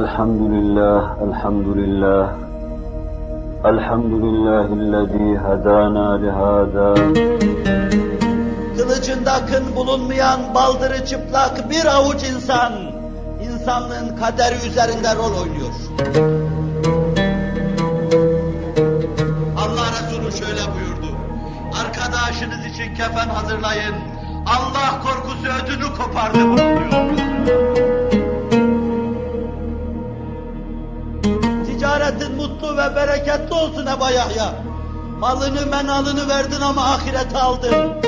الحمد لله الحمد لله الحمد لله الذي هدانا لهذا Kılıcında kın bulunmayan baldırı çıplak bir avuç insan, insanlığın kaderi üzerinde rol oynuyor. Allah Resulü şöyle buyurdu. Arkadaşınız için kefen hazırlayın. Allah korkusu ödünü kopardı buyuruyor. Ticaretin mutlu ve bereketli olsun Eba Yahya. Malını menalını verdin ama ahirete aldın.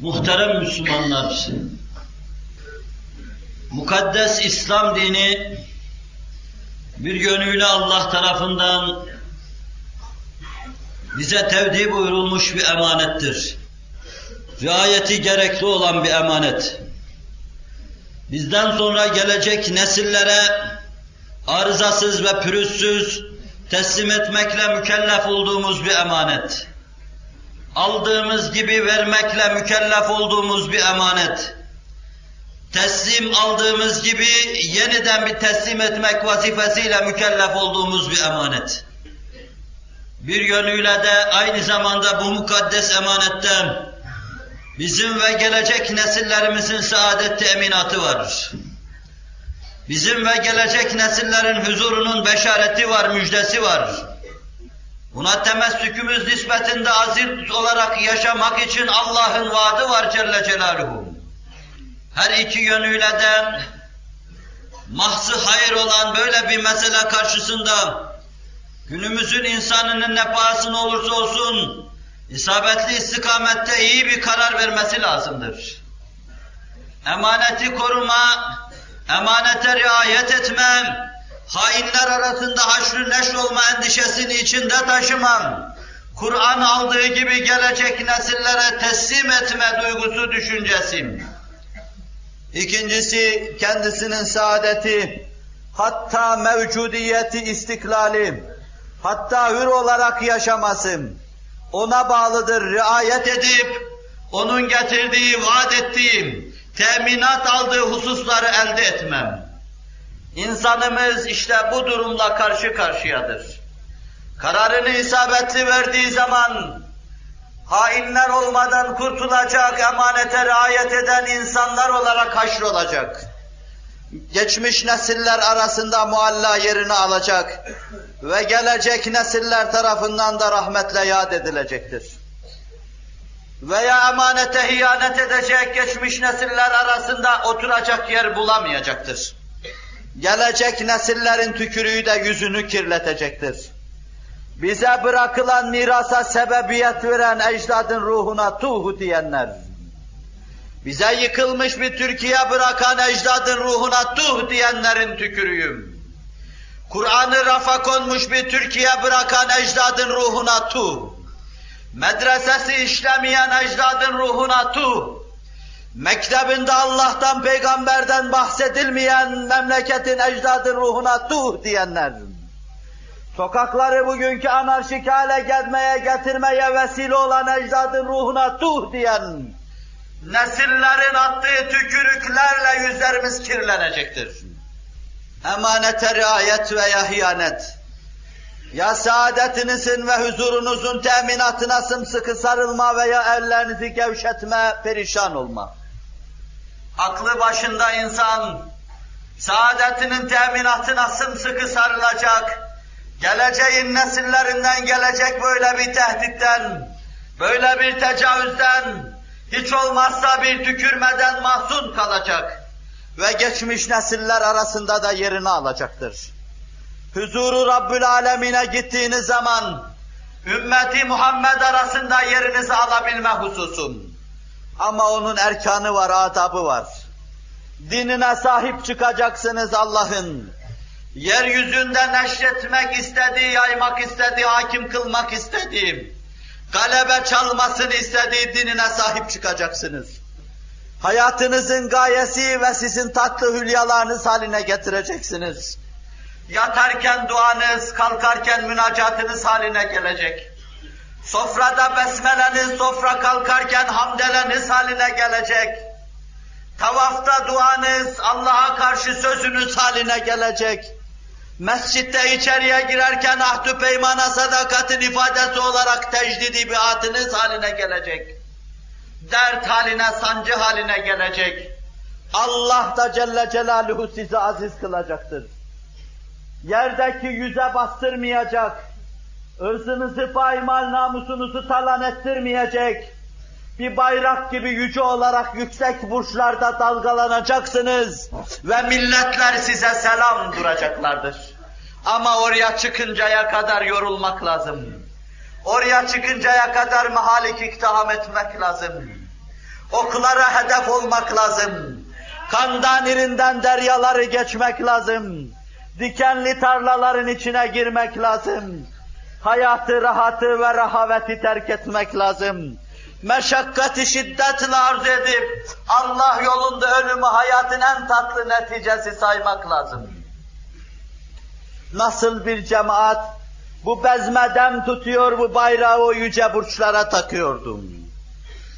Muhterem Müslümanlar, mukaddes İslam dini bir yönüyle Allah tarafından bize tevdi buyurulmuş bir emanettir. Riayeti gerekli olan bir emanet. Bizden sonra gelecek nesillere arızasız ve pürüzsüz teslim etmekle mükellef olduğumuz bir emanet. Aldığımız gibi vermekle mükellef olduğumuz bir emanet. Teslim aldığımız gibi yeniden bir teslim etmek vazifesiyle mükellef olduğumuz bir emanet. Bir yönüyle de aynı zamanda bu mukaddes emanetten bizim ve gelecek nesillerimizin saadet teminatı var. Bizim ve gelecek nesillerin huzurunun beşareti var, müjdesi var. Buna temessükümüz nispetinde aziz olarak yaşamak için Allah'ın vaadi var Celle Celaluhu. Her iki yönüyle de mahzı hayır olan böyle bir mesele karşısında günümüzün insanının ne pahasına olursa olsun isabetli istikamette iyi bir karar vermesi lazımdır. Emaneti koruma, emanete riayet etmem, hainler arasında haşrı neşr olma endişesini içinde taşımam, Kur'an aldığı gibi gelecek nesillere teslim etme duygusu düşüncesim. İkincisi kendisinin saadeti, hatta mevcudiyeti istiklali, hatta hür olarak yaşaması ona bağlıdır. Riayet edip onun getirdiği, vaat ettiğim, teminat aldığı hususları elde etmem. İnsanımız işte bu durumla karşı karşıyadır. Kararını isabetli verdiği zaman hainler olmadan kurtulacak, emanete riayet eden insanlar olarak haşrolacak. Geçmiş nesiller arasında mualla yerini alacak ve gelecek nesiller tarafından da rahmetle yad edilecektir. Veya emanete hiyanet edecek geçmiş nesiller arasında oturacak yer bulamayacaktır. Gelecek nesillerin tükürüğü de yüzünü kirletecektir. Bize bırakılan mirasa sebebiyet veren ecdadın ruhuna tuhu diyenler, bize yıkılmış bir Türkiye bırakan ecdadın ruhuna tuh diyenlerin tükürüğüm. Kur'an'ı rafa konmuş bir Türkiye bırakan ecdadın ruhuna tuh. Medresesi işlemeyen ecdadın ruhuna tuh. Mektebinde Allah'tan, peygamberden bahsedilmeyen memleketin ecdadın ruhuna tuh diyenler. Sokakları bugünkü anarşik hale gelmeye, getirmeye vesile olan ecdadın ruhuna tuh diyen, nesillerin attığı tükürüklerle yüzlerimiz kirlenecektir. Emanete riayet veya hiyanet, ya saadetinizin ve huzurunuzun teminatına sımsıkı sarılma veya ellerinizi gevşetme, perişan olma. Aklı başında insan, saadetinin teminatına sımsıkı sarılacak, geleceğin nesillerinden gelecek böyle bir tehditten, böyle bir tecavüzden, hiç olmazsa bir tükürmeden mahzun kalacak ve geçmiş nesiller arasında da yerini alacaktır. Huzuru Rabbül Alemine gittiğiniz zaman ümmeti Muhammed arasında yerinizi alabilme hususun. Ama onun erkanı var, adabı var. Dinine sahip çıkacaksınız Allah'ın. Yeryüzünde neşretmek istediği, yaymak istediği, hakim kılmak istediği, galebe çalmasını istediği dinine sahip çıkacaksınız. Hayatınızın gayesi ve sizin tatlı hülyalarınız haline getireceksiniz. Yatarken duanız, kalkarken münacatınız haline gelecek. Sofrada besmeleniz, sofra kalkarken hamdeleniz haline gelecek. Tavafta duanız, Allah'a karşı sözünüz haline gelecek. Mescitte içeriye girerken ahdü peymana sadakatin ifadesi olarak tecdidi biatınız haline gelecek. Dert haline, sancı haline gelecek. Allah da Celle Celaluhu sizi aziz kılacaktır. Yerdeki yüze bastırmayacak, ırzınızı, paymal namusunuzu talan ettirmeyecek, bir bayrak gibi yüce olarak yüksek burçlarda dalgalanacaksınız ve milletler size selam duracaklardır. Ama oraya çıkıncaya kadar yorulmak lazım. Oraya çıkıncaya kadar mahalik iktiham etmek lazım. Oklara hedef olmak lazım. Kandan irinden deryaları geçmek lazım. Dikenli tarlaların içine girmek lazım. Hayatı, rahatı ve rahaveti terk etmek lazım meşakkati şiddetle arz edip Allah yolunda ölümü hayatın en tatlı neticesi saymak lazım. Nasıl bir cemaat bu bezmeden tutuyor bu bayrağı o yüce burçlara takıyordum.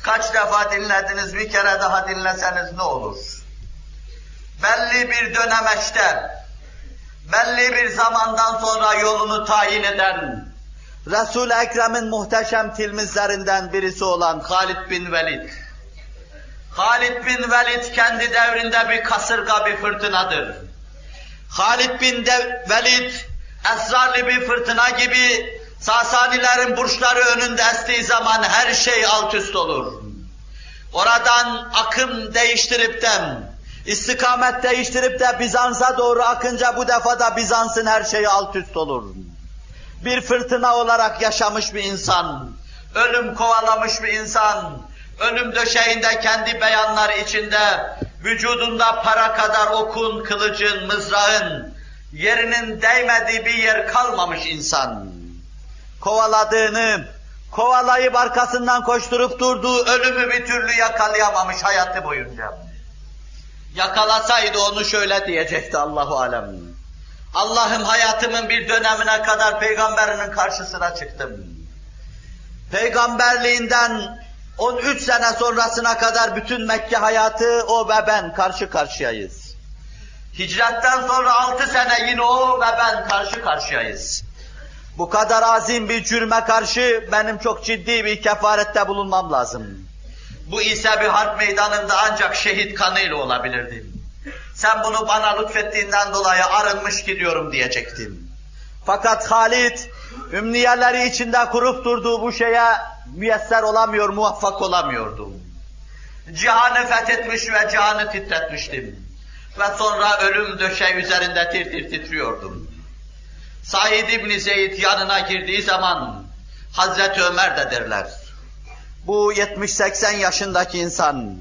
Kaç defa dinlediniz bir kere daha dinleseniz ne olur? Belli bir dönemeçte, belli bir zamandan sonra yolunu tayin eden, Resul-i Ekrem'in muhteşem tilmizlerinden birisi olan Halid bin Velid. Halid bin Velid kendi devrinde bir kasırga, bir fırtınadır. Halid bin de Velid esrarlı bir fırtına gibi Sasanilerin burçları önünde estiği zaman her şey alt üst olur. Oradan akım değiştirip de, istikamet değiştirip de Bizans'a doğru akınca bu defa da Bizans'ın her şeyi alt üst olur bir fırtına olarak yaşamış bir insan, ölüm kovalamış bir insan, ölüm döşeğinde kendi beyanları içinde, vücudunda para kadar okun, kılıcın, mızrağın, yerinin değmediği bir yer kalmamış insan. Kovaladığını, kovalayıp arkasından koşturup durduğu ölümü bir türlü yakalayamamış hayatı boyunca. Yakalasaydı onu şöyle diyecekti Allahu alem. Allah'ım hayatımın bir dönemine kadar peygamberinin karşısına çıktım. Peygamberliğinden 13 sene sonrasına kadar bütün Mekke hayatı o ve ben karşı karşıyayız. Hicretten sonra 6 sene yine o ve ben karşı karşıyayız. Bu kadar azim bir cürme karşı benim çok ciddi bir kefarette bulunmam lazım. Bu ise bir harp meydanında ancak şehit kanıyla olabilirdi. Sen bunu bana lütfettiğinden dolayı arınmış gidiyorum diyecektim. Fakat Halid, ümniyeleri içinde kurup durduğu bu şeye müyesser olamıyor, muvaffak olamıyordum. Cihanı fethetmiş ve cihanı titretmiştim. Ve sonra ölüm döşeği üzerinde tir tir titriyordum. Said İbni Zeyd yanına girdiği zaman Hazreti Ömer de derler. Bu 70-80 yaşındaki insan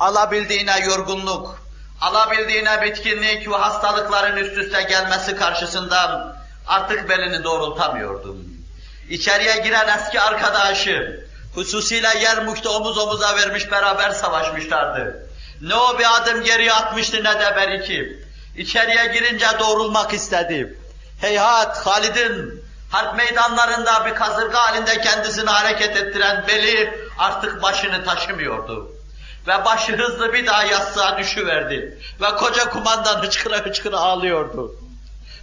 alabildiğine yorgunluk, alabildiğine bitkinlik ve hastalıkların üst üste gelmesi karşısında artık belini doğrultamıyordum. İçeriye giren eski arkadaşı, hususiyle Yermuk'ta omuz omuza vermiş beraber savaşmışlardı. Ne o bir adım geriye atmıştı ne de beriki. İçeriye girince doğrulmak istedi. Heyhat Halid'in harp meydanlarında bir kasırga halinde kendisini hareket ettiren beli artık başını taşımıyordu. Ve başı hızlı bir daha yastığa düşüverdi. Ve koca kumandan hıçkıra hıçkıra ağlıyordu.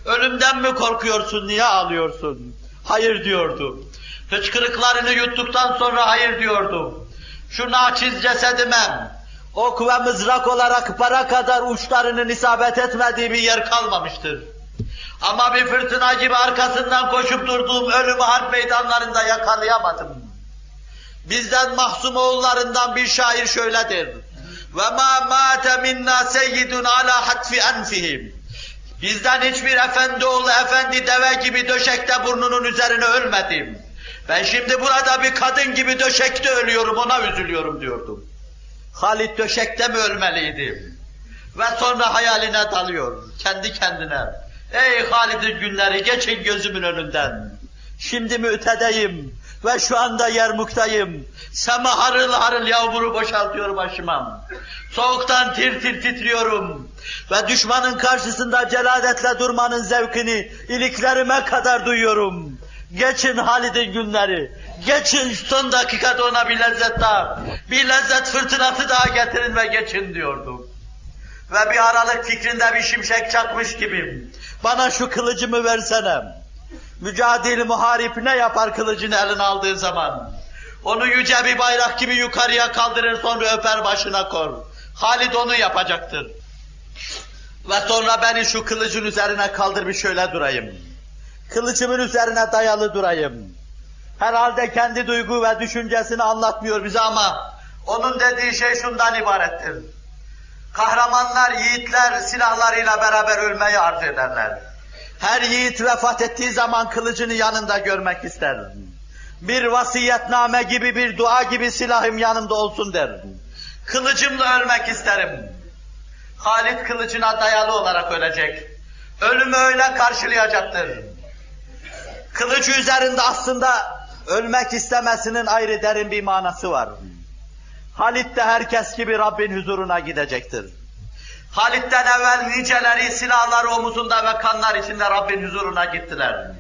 Ölümden mi korkuyorsun, niye ağlıyorsun? Hayır diyordu. Hıçkırıklarını yuttuktan sonra hayır diyordu. Şu naçiz cesedime, ok ve mızrak olarak para kadar uçlarının isabet etmediği bir yer kalmamıştır. Ama bir fırtına gibi arkasından koşup durduğum ölümü harp meydanlarında yakalayamadım. Bizden mahzum oğullarından bir şair şöyledir. Ve ma mate minna seyyidun ala hatfi enfihim. Bizden hiçbir efendi oğlu efendi deve gibi döşekte burnunun üzerine ölmedim. Ben şimdi burada bir kadın gibi döşekte ölüyorum ona üzülüyorum diyordum. Halit döşekte mi ölmeliydim? Ve sonra hayaline dalıyor kendi kendine. Ey Halid'in günleri geçin gözümün önünden. Şimdi mütedeyim, Ve şu anda Yermuk'tayım. Sema harıl harıl yağmuru boşaltıyor başıma. Soğuktan tir tir titriyorum. Ve düşmanın karşısında celadetle durmanın zevkini iliklerime kadar duyuyorum. Geçin Halid'in günleri. Geçin son dakikada ona bir lezzet daha, bir lezzet fırtınası daha getirin ve geçin diyordum. Ve bir aralık fikrinde bir şimşek çakmış gibiyim. Bana şu kılıcımı versene. Mücadele muharip ne yapar kılıcını eline aldığı zaman? Onu yüce bir bayrak gibi yukarıya kaldırır sonra öper başına kor. Halid onu yapacaktır. Ve sonra beni şu kılıcın üzerine kaldır bir şöyle durayım. Kılıcımın üzerine dayalı durayım. Herhalde kendi duygu ve düşüncesini anlatmıyor bize ama onun dediği şey şundan ibarettir. Kahramanlar, yiğitler silahlarıyla beraber ölmeyi arzu ederler. Her yiğit vefat ettiği zaman kılıcını yanında görmek ister. Bir vasiyetname gibi, bir dua gibi silahım yanımda olsun der. Kılıcımla ölmek isterim. Halit kılıcına dayalı olarak ölecek. Ölümü öyle karşılayacaktır. Kılıcı üzerinde aslında ölmek istemesinin ayrı derin bir manası var. Halit de herkes gibi Rabbin huzuruna gidecektir. Halit'ten evvel niceleri silahları omuzunda ve kanlar içinde Rabbin huzuruna gittiler.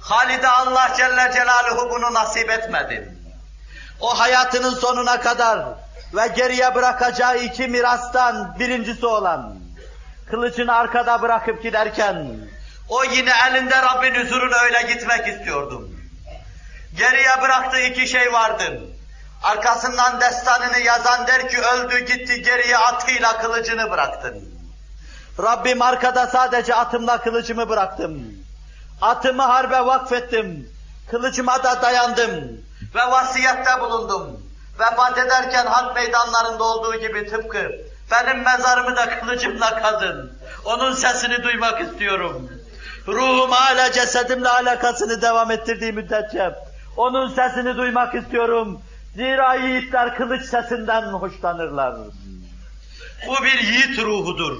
Halid'e Allah Celle Celaluhu bunu nasip etmedi. O hayatının sonuna kadar ve geriye bırakacağı iki mirastan birincisi olan kılıcını arkada bırakıp giderken o yine elinde Rabbin huzuruna öyle gitmek istiyordum. Geriye bıraktığı iki şey vardı. Arkasından destanını yazan der ki öldü gitti geriye atıyla kılıcını bıraktın. Rabbim arkada sadece atımla kılıcımı bıraktım. Atımı harbe vakfettim. Kılıcıma da dayandım. Ve vasiyette bulundum. Vefat ederken harp meydanlarında olduğu gibi tıpkı benim mezarımı da kılıcımla kazın. Onun sesini duymak istiyorum. Ruhum hala cesedimle alakasını devam ettirdiği müddetçe onun sesini duymak istiyorum. Zira yiğitler kılıç sesinden hoşlanırlar. Bu bir yiğit ruhudur.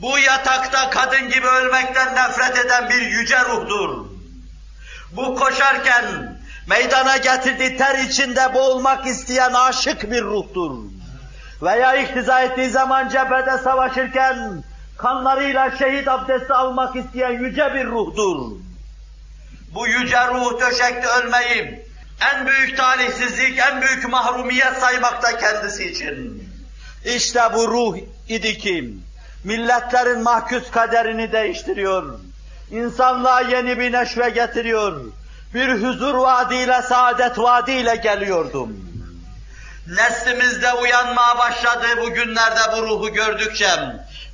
Bu yatakta kadın gibi ölmekten nefret eden bir yüce ruhdur. Bu koşarken meydana getirdiği ter içinde boğulmak isteyen aşık bir ruhtur. Veya iktiza ettiği zaman cephede savaşırken kanlarıyla şehit abdesti almak isteyen yüce bir ruhdur. Bu yüce ruh döşekte ölmeyi en büyük talihsizlik, en büyük mahrumiyet saymakta kendisi için. İşte bu ruh idi ki milletlerin mahkus kaderini değiştiriyor. İnsanlığa yeni bir neşve getiriyor. Bir huzur vaadiyle, saadet vaadiyle geliyordum. Neslimizde uyanmaya başladığı bu günlerde bu ruhu gördükçe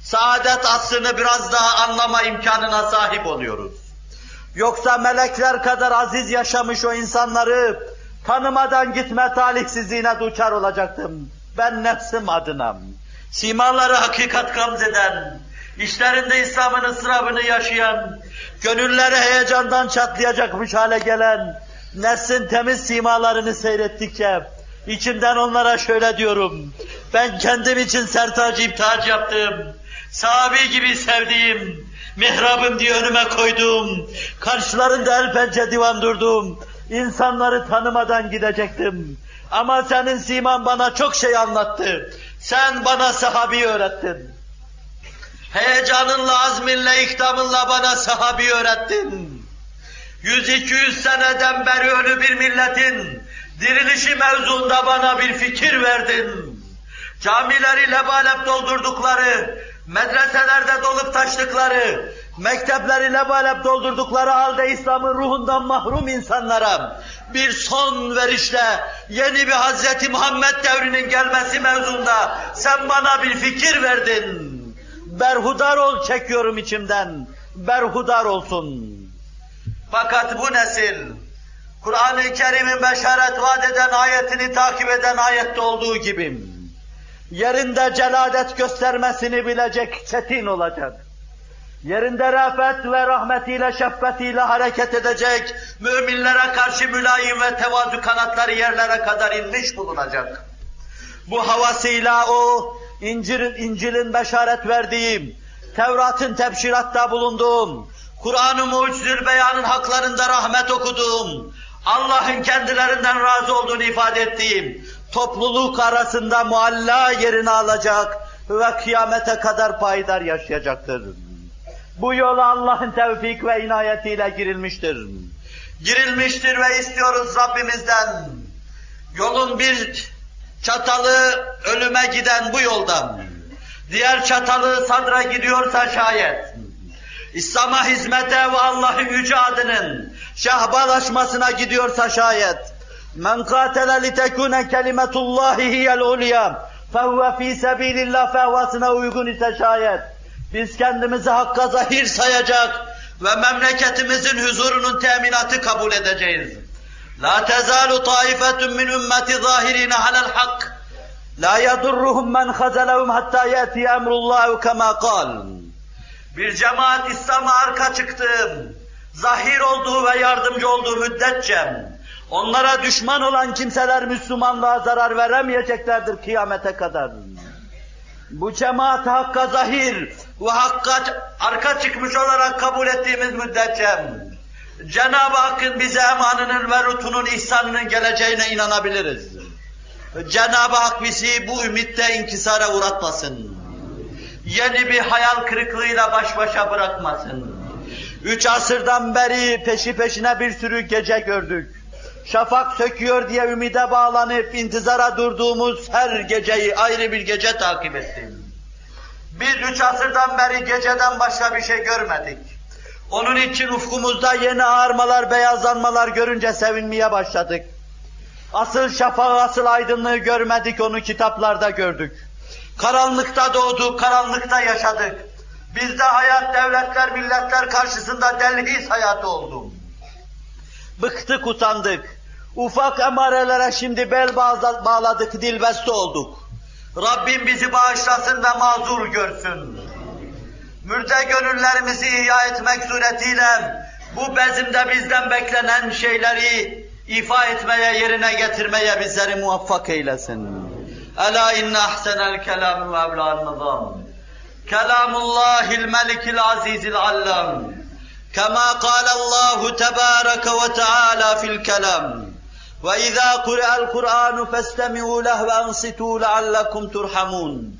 saadet aslını biraz daha anlama imkanına sahip oluyoruz. Yoksa melekler kadar aziz yaşamış o insanları tanımadan gitme talihsizliğine duçar olacaktım. Ben nefsim adına. Simaları hakikat gamzeden, işlerinde İslam'ın ıstırabını yaşayan, gönülleri heyecandan çatlayacakmış hale gelen, nefsin temiz simalarını seyrettikçe, içimden onlara şöyle diyorum, ben kendim için sertaç iptaç yaptım, sahabi gibi sevdiğim, mihrabım diye önüme koydum, karşılarında el pençe divan durdum, insanları tanımadan gidecektim. Ama senin siman bana çok şey anlattı. Sen bana sahabi öğrettin. Heyecanınla, azminle, ikdamınla bana sahabi öğrettin. 100-200 seneden beri ölü bir milletin dirilişi mevzuunda bana bir fikir verdin. Camileri lebalep doldurdukları, medreselerde dolup taştıkları, mektepleri lebalep doldurdukları halde İslam'ın ruhundan mahrum insanlara bir son verişle yeni bir Hazreti Muhammed devrinin gelmesi mevzunda sen bana bir fikir verdin. Berhudar ol çekiyorum içimden. Berhudar olsun. Fakat bu nesil Kur'an-ı Kerim'in beşaret vaat eden ayetini takip eden ayette olduğu gibi yerinde celadet göstermesini bilecek çetin olacak. Yerinde rafet ve rahmetiyle, şefkatiyle hareket edecek, müminlere karşı mülayim ve tevazu kanatları yerlere kadar inmiş bulunacak. Bu havasıyla o İncil'in, İncil'in beşaret verdiğim, Tevrat'ın tebşiratta bulunduğum, Kur'an-ı Mucizül Beyan'ın haklarında rahmet okuduğum, Allah'ın kendilerinden razı olduğunu ifade ettiğim topluluk arasında mualla yerini alacak ve kıyamete kadar payidar yaşayacaktır. Bu yola Allah'ın tevfik ve inayetiyle girilmiştir. Girilmiştir ve istiyoruz Rabbimizden. Yolun bir çatalı ölüme giden bu yoldan, diğer çatalı sadra gidiyorsa şayet, İslam'a hizmete ve Allah'ın yüce adının şahbalaşmasına gidiyorsa şayet, men katele litekune kelimetullahi hiyel ulya, fehuve fî sebîlillah fehvasına uygun ise şayet, biz kendimizi hakka zahir sayacak ve memleketimizin huzurunun teminatı kabul edeceğiz. La tezalu taifetun min ümmeti zahirine alel hak. La yadurruhum men hazelehum hatta yeti emrullahu kema kal. Bir cemaat İslam'a arka çıktım. Zahir olduğu ve yardımcı olduğu müddetçe onlara düşman olan kimseler Müslümanlığa zarar veremeyeceklerdir kıyamete kadar. Bu cemaat hakka zahir ve hakka arka çıkmış olarak kabul ettiğimiz müddetçe Cenab-ı Hakk'ın bize emanının ve lütfunun, ihsanının geleceğine inanabiliriz. Cenab-ı Hak bizi bu ümitte inkisara uğratmasın. Yeni bir hayal kırıklığıyla baş başa bırakmasın. Üç asırdan beri peşi peşine bir sürü gece gördük. Şafak söküyor diye ümide bağlanıp intizara durduğumuz her geceyi ayrı bir gece takip ettim. Bir üç asırdan beri geceden başka bir şey görmedik. Onun için ufkumuzda yeni ağarmalar, beyazlanmalar görünce sevinmeye başladık. Asıl şafağı, asıl aydınlığı görmedik, onu kitaplarda gördük. Karanlıkta doğduk, karanlıkta yaşadık. Bizde hayat devletler, milletler karşısında delhiz hayatı oldu. Bıktık, utandık. Ufak emarelere şimdi bel bağladık, dilbeste olduk. Rabbim bizi bağışlasın ve mazur görsün. Mürde gönüllerimizi ihya etmek suretiyle bu bezimde bizden beklenen şeyleri ifa etmeye, yerine getirmeye bizleri muvaffak eylesin. Ela inne ahsenel kelam ve evlâ'n nizam. Kelamullahil melikil azizil allam. كما قال الله تبارك وتعالى في الكلام. وإذا قرأ القرآن فاستمعوا له وأنصتوا لعلكم ترحمون.